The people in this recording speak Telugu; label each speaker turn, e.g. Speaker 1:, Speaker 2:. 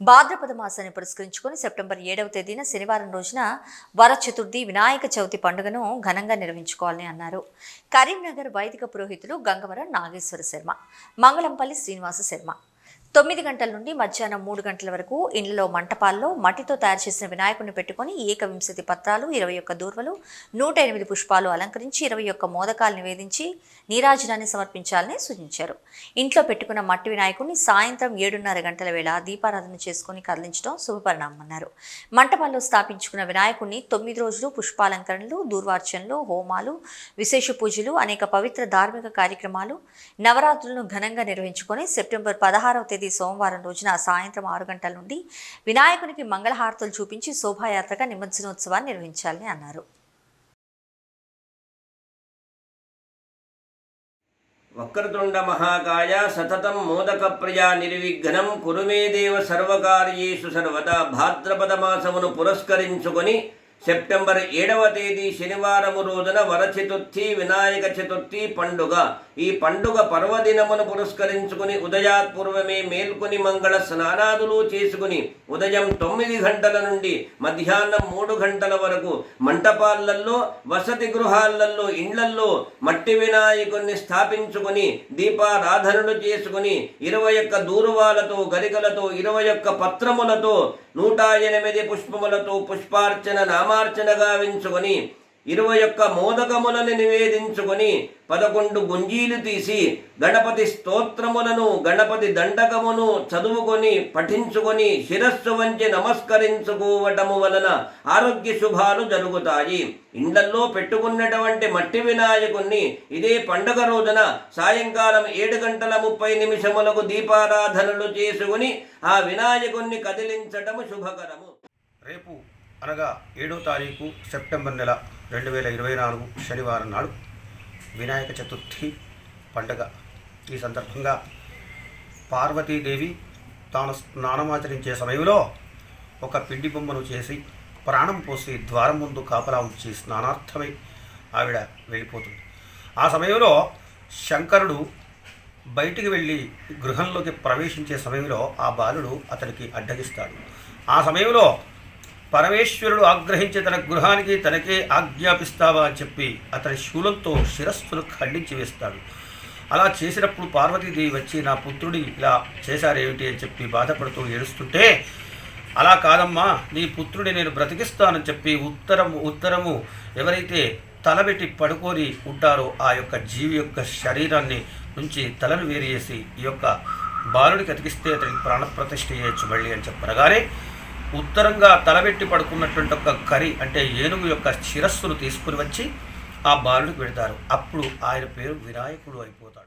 Speaker 1: భాద్రపద మాసాన్ని పురస్కరించుకొని సెప్టెంబర్ ఏడవ తేదీన శనివారం రోజున వర చతుర్థి వినాయక చవితి పండుగను ఘనంగా నిర్వహించుకోవాలని అన్నారు. కరీంనగర్ వైదిక పురోహితులు గంగవరం నాగేశ్వర శర్మ మంగళంపల్లి శ్రీనివాస శర్మ తొమ్మిది గంటల నుండి మధ్యాహ్నం మూడు గంటల వరకు ఇండ్లలో మంటపాల్లో మట్టితో తయారు చేసిన వినాయకుడిని పెట్టుకొని ఏకవింశతి పత్రాలు ఇరవై ఒక్క దూర్వలు నూట ఎనిమిది పుష్పాలు అలంకరించి ఇరవై ఒక్క మోదకాలు నివేదించి నీరాజనాన్ని సమర్పించాలని సూచించారు. ఇంట్లో పెట్టుకున్న మట్టి వినాయకుడిని సాయంత్రం ఏడున్నర గంటల వేళ దీపారాధన చేసుకుని కదిలించడం శుభపరిణామన్నారు మంటపాల్లో స్థాపించుకున్న వినాయకుడిని తొమ్మిది రోజులు పుష్పాలంకరణలు దూర్వార్చనలు హోమాలు విశేష పూజలు అనేక పవిత్ర ధార్మిక కార్యక్రమాలు నవరాత్రులను ఘనంగా నిర్వహించుకొని సెప్టెంబర్ పదహారవ తేదీ సోమవారం రోజున సాయంత్రం ఆరు గంటల నుండి వినాయకునికి మంగళహారతులు చూపించి శోభాయాత్రగా నిమజ్జనోత్సవాన్ని నిర్వహించాలని అన్నారు.
Speaker 2: వక్రతుండ మహాకాయ సతతం మోదక ప్రియా నిర్విఘ్నం కురుమే దేవ సర్వకార్యేషు సర్వదా భాద్రపద మాసమును పురస్కరించుకొని సెప్టెంబర్ ఏడవ తేదీ శనివారము రోజున వర చతుర్థి వినాయక చతుర్థి పండుగ. ఈ పండుగ పర్వదినమును పురస్కరించుకుని ఉదయాత్పూర్వమే మేల్కొని మంగళ స్నానాదులు చేసుకుని ఉదయం తొమ్మిది గంటల నుండి మధ్యాహ్నం మూడు గంటల వరకు మంటపాలల్లో వసతి గృహాలలో ఇండ్లల్లో మట్టి వినాయకుణ్ణి స్థాపించుకుని దీపారాధనలు చేసుకుని ఇరవై ఒక్క దూరువాలతో గరికలతో ఇరవై ఒక్క పత్రములతో నూట ఎనిమిది పుష్పములతో పుష్పార్చన నామార్చన వించుకొని ఇరవై ఒక్క మోదకములను నివేదించుకొని పదకొండు గుంజీలు తీసి గణపతి స్తోత్రములను గణపతి దండకమును చదువుకొని పఠించుకొని శిరస్సు వంచి నమస్కరించుకోవటము వలన ఆరోగ్య శుభాలు జరుగుతాయి. ఇండ్లల్లో పెట్టుకున్నటువంటి మట్టి వినాయకుణ్ణి ఇదే పండుగ రోజున సాయంకాలం ఏడు గంటల ముప్పై నిమిషములకు దీపారాధనలు చేసుకుని ఆ వినాయకుణ్ణి కదిలించటము శుభకరము.
Speaker 3: రేపు అనగా ఏడో తారీఖు సెప్టెంబర్ నెల రెండు వేల ఇరవై నాలుగు శనివారం నాడు వినాయక చతుర్థి పండగ. ఈ సందర్భంగా పార్వతీదేవి తాను స్నానమాచరించే సమయంలో ఒక పిండి బొమ్మను చేసి ప్రాణం పోసి ద్వారం ముందు కాపలా ఉంచి స్నానార్థమై ఆవిడ వెళ్ళిపోతుంది. ఆ సమయంలో శంకరుడు బయటికి వెళ్ళి గృహంలోకి ప్రవేశించే సమయంలో ఆ బాలుడు అతనికి అడ్డగిస్తాడు. ఆ సమయంలో పరమేశ్వరుడు ఆగ్రహించి తన గృహానికి తనకే ఆజ్ఞాపిస్తావా అని చెప్పి అతని శూలంతో శిరస్సును ఖండించి వేస్తాడు. అలా చేసినప్పుడు పార్వతీదేవి వచ్చి నా పుత్రుడి ఇలా చేశారేమిటి? అని చెప్పి బాధపడుతూ ఏడుస్తుంటే అలా కాదమ్మా నీ పుత్రుడి నేను బ్రతికిస్తానని చెప్పి ఉత్తరము ఉత్తరము ఎవరైతే తలబెట్టి పడుకొని ఉంటారో ఆ యొక్క జీవి యొక్క శరీరాన్ని నుంచి తలను వేరేసి ఈ యొక్క బాలుడికి అతికిస్తే అతనికి ప్రాణప్రతిష్ఠ చేయొచ్చు మళ్ళీ అని చెప్పనగానే ఉత్తరంగా తలబెట్టి పడుకున్నటువంటి ఒక కరి అంటే ఏనుగు యొక్క శిరస్సును తీసుకుని వచ్చి ఆ బాలుడికి పెడతారు. అప్పుడు ఆయన పేరు వినాయకుడు అయిపోతాడు.